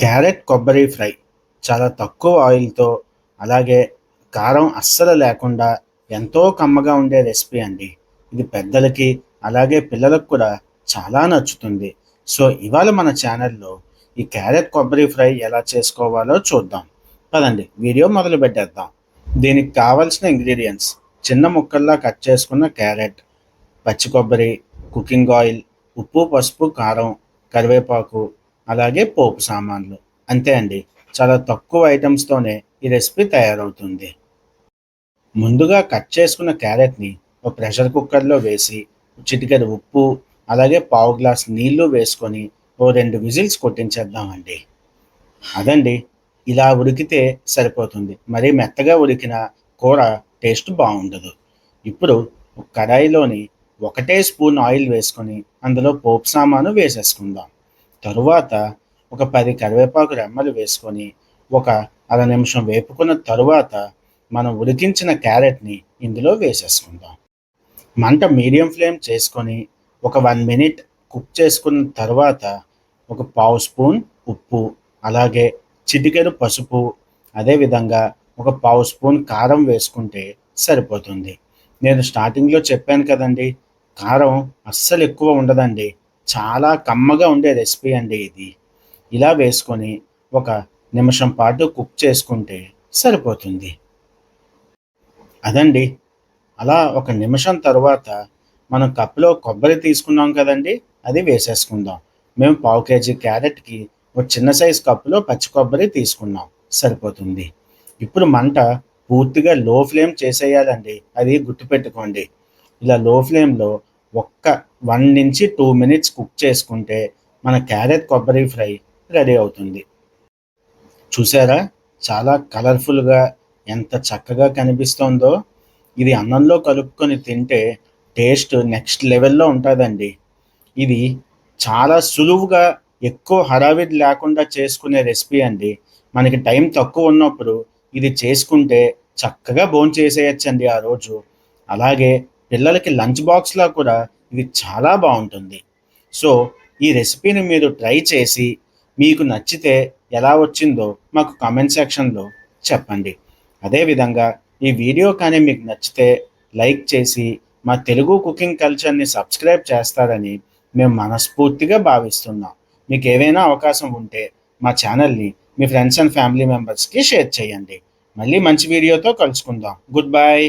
Carrot కొబ్బరి fry. చాలా తక్కువ ఆయిల్తో అలాగే కారం అస్సలు లేకుండా ఎంతో కమ్మగా ఉండే రెసిపీ అండి. ఇది పెద్దలకి అలాగే పిల్లలకు కూడా చాలా నచ్చుతుంది. సో ఇవాళ మన ఛానల్లో ఈ క్యారెట్ కొబ్బరి ఫ్రై ఎలా చేసుకోవాలో చూద్దాం. పదండి వీడియో మొదలు పెట్టేద్దాం. దీనికి కావాల్సిన ఇంగ్రీడియంట్స్. చిన్న ముక్కల్లా కట్ చేసుకున్న క్యారెట్ పచ్చి కొబ్బరి కుకింగ్ ఆయిల్ ఉప్పు పసుపు కారం కరివేపాకు అలాగే పోపు సామాన్లు. అంతే అండి. చాలా తక్కువ ఐటమ్స్తోనే ఈ రెసిపీ తయారవుతుంది. ముందుగా కట్ చేసుకున్న క్యారెట్ని ఒక ప్రెషర్ కుక్కర్లో వేసి చిటికెడు ఉప్పు అలాగే పావు గ్లాస్ నీళ్ళు వేసుకొని ఓ రెండు విజిల్స్ కొట్టించేద్దామండి. అదండి. ఇలా ఉడికితే సరిపోతుంది. మరీ మెత్తగా ఉడికిన కూర టేస్ట్ బాగుండదు. ఇప్పుడు కడాయిలోని ఒకటే స్పూన్ ఆయిల్ వేసుకొని అందులో పోపు సామాను వేసేసుకుందాం. తరువాత ఒక పది కరివేపాకు రెమ్మలు వేసుకొని ఒక అర నిమిషం వేపుకున్న తరువాత మనం ఉడికించిన క్యారెట్ని ఇందులో వేసేసుకుందాం. మంట మీడియం ఫ్లేమ్ చేసుకొని ఒక వన్ మినిట్ కుక్ చేసుకున్న తర్వాత ఒక పావు స్పూన్ ఉప్పు అలాగే చిటికెడు పసుపు అదేవిధంగా ఒక పావు స్పూన్ కారం వేసుకుంటే సరిపోతుంది. నేను స్టార్టింగ్లో చెప్పాను కదండి కారం అస్సలు ఎక్కువ ఉండదండి. చాలా కమ్మగా ఉండే రెసిపీ అండి ఇది. ఇలా వేసుకొని ఒక నిమిషం పాటు కుక్ చేసుకుంటే సరిపోతుంది. అదండి. అలా ఒక నిమిషం తర్వాత మనం కప్పులో కొబ్బరి తీసుకున్నాం కదండి అది వేసేసుకుందాం. మేము పావు కేజీ క్యారెట్కి ఒక చిన్న సైజ్ కప్పులో పచ్చి కొబ్బరి తీసుకున్నాం. సరిపోతుంది. ఇప్పుడు మంట పూర్తిగా లో ఫ్లేమ్ చేసేయాలండి. అది గుర్తుపెట్టుకోండి. ఇలా లో ఫ్లేమ్లో ఒక్క వన్ నుంచి టూ మినిట్స్ కుక్ చేసుకుంటే మన క్యారెట్ కొబ్బరి ఫ్రై రెడీ అవుతుంది. చూసారా? చాలా కలర్ఫుల్గా ఎంత చక్కగా కనిపిస్తోందో. ఇది అన్నంలో కలుపుకొని తింటే టేస్ట్ నెక్స్ట్ లెవెల్లో ఉంటుందండి. ఇది చాలా సులువుగా ఎక్కువ హడావిడి లేకుండా చేసుకునే రెసిపీ అండి. మనకి టైం తక్కువ ఉన్నప్పుడు ఇది చేసుకుంటే చక్కగా భోజనం చేసేయచ్చండి ఆ రోజు. అలాగే పిల్లలకి లంచ్ బాక్స్లో కూడా ఇది చాలా బాగుంటుంది. సో ఈ రెసిపీని మీరు ట్రై చేసి మీకు నచ్చితే ఎలా వచ్చిందో మాకు కామెంట్ సెక్షన్లో చెప్పండి. అదేవిధంగా ఈ వీడియో కానీ మీకు నచ్చితే లైక్ చేసి మా తెలుగు కుకింగ్ కల్చర్ని సబ్స్క్రైబ్ చేస్తారని మేము మనస్ఫూర్తిగా భావిస్తున్నాం. మీకు ఏవైనా అవకాశం ఉంటే మా ఛానల్ని మీ ఫ్రెండ్స్ అండ్ ఫ్యామిలీ మెంబర్స్కి షేర్ చేయండి. మళ్ళీ మంచి వీడియోతో కలుసుకుందాం. Good bye